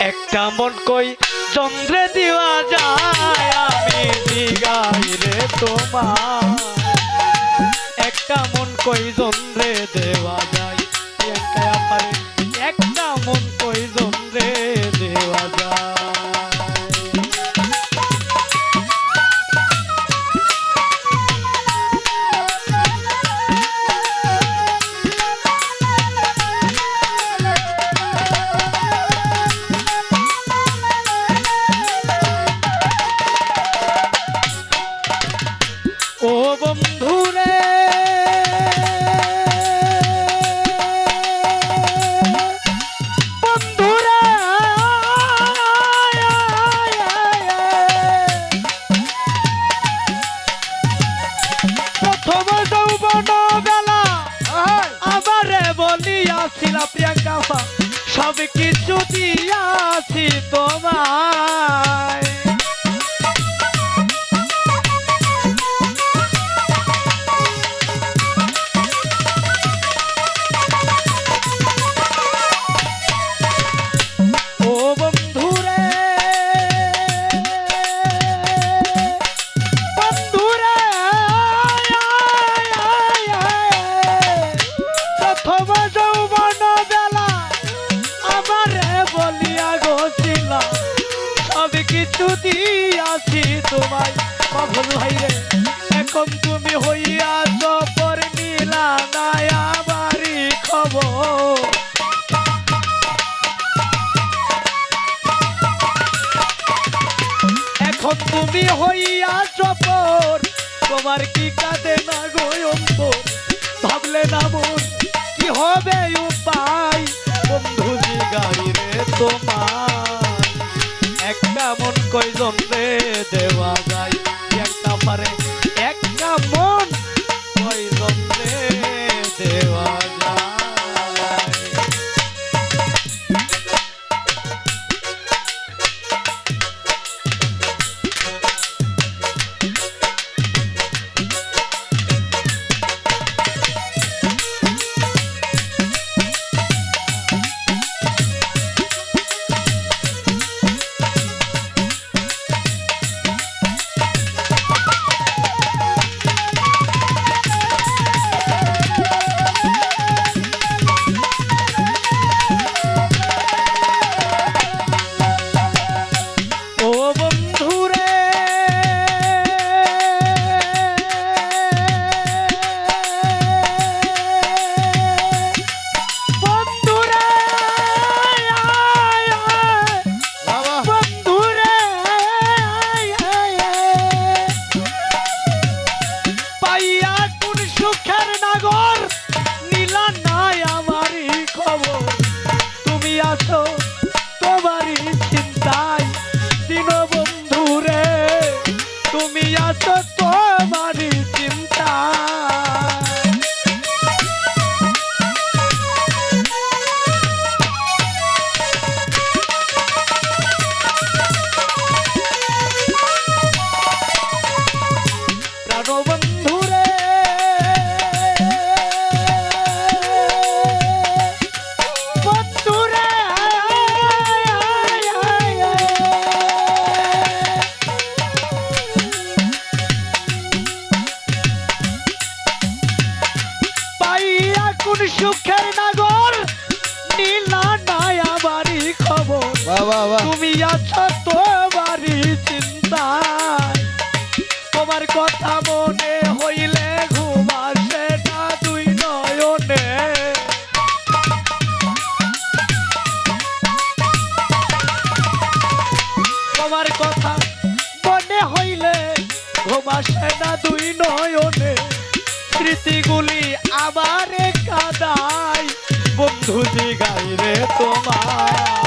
একটা মন কই চন্দ্রে দেওয়া যায়, আমি দিগাই রে তোমার একটা মন কই চন্দ্রে দেওয়া যায় একটা মন কই চন্দ্রে দেওয়া যায়। ও প্রিয়াঙ্কা পা, সব কিছু দিয়াছি তোমায়। দিয়াছি তোমায় কখন এখন তুমি হইয়া নীলা নায়া বাড়ি খবর। এখন তুমি হইয়া তোমার কি কাঁদে না গয়ম্বর ভাবলে না কি হবে উপায়? বন্ধু জিগাই রে তোমার নাগর নীলা নাই আমারই খবর তুমি আছো তোমারই চিন্তা তোমার কথা মনে হইলে বন্ধু জিগাই রে তোমায়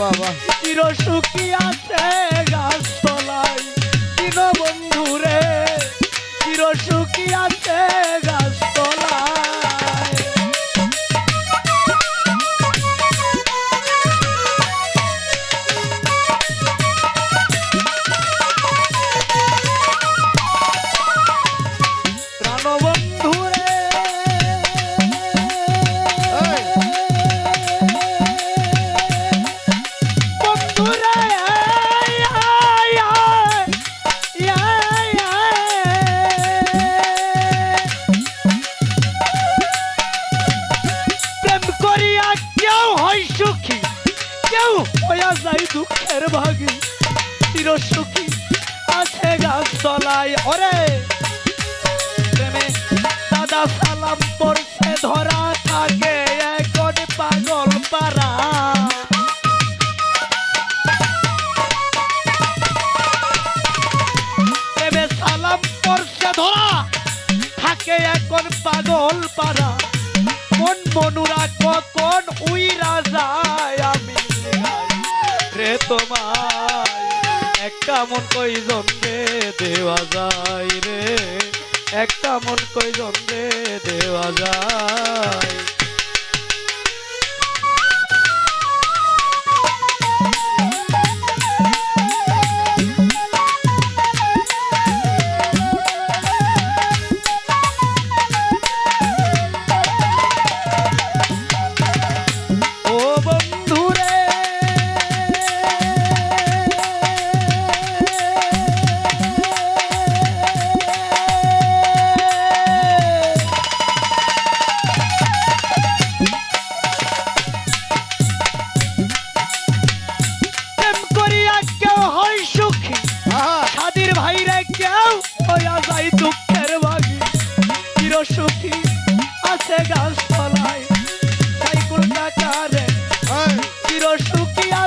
বাবা। চিরসুখী আছে গাছতলায় চির বন্ধুরে। চিরসুখী আছে গাছতলায়। হইয়া যাই দুঃখের ভাগি। আছে গাছ তলায়। ওরে! প্রেমে দাদা সালাম পড়ছে ধরা থাকে। এখন পাগল পাড়া মন কইজন রে দেওয়া যায় রে? একটা মন কইজন রে দেওয়া যায়?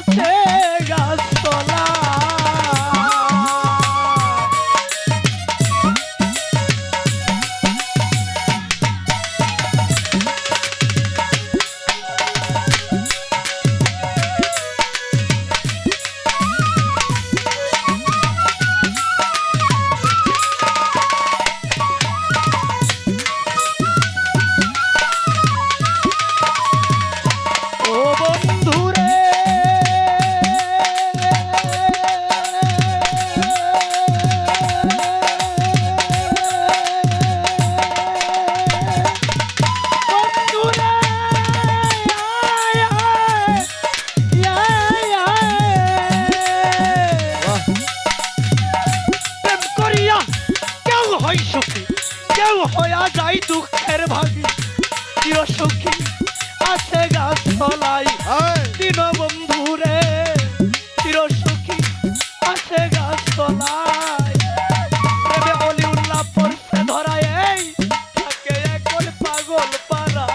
আছে বেলায় দীনবন্ধু রে চিরসুখী আছে গাছ তলায় অলিউল্লাহ পড়ছে ধরা এই থাকে এখন পাগল পারা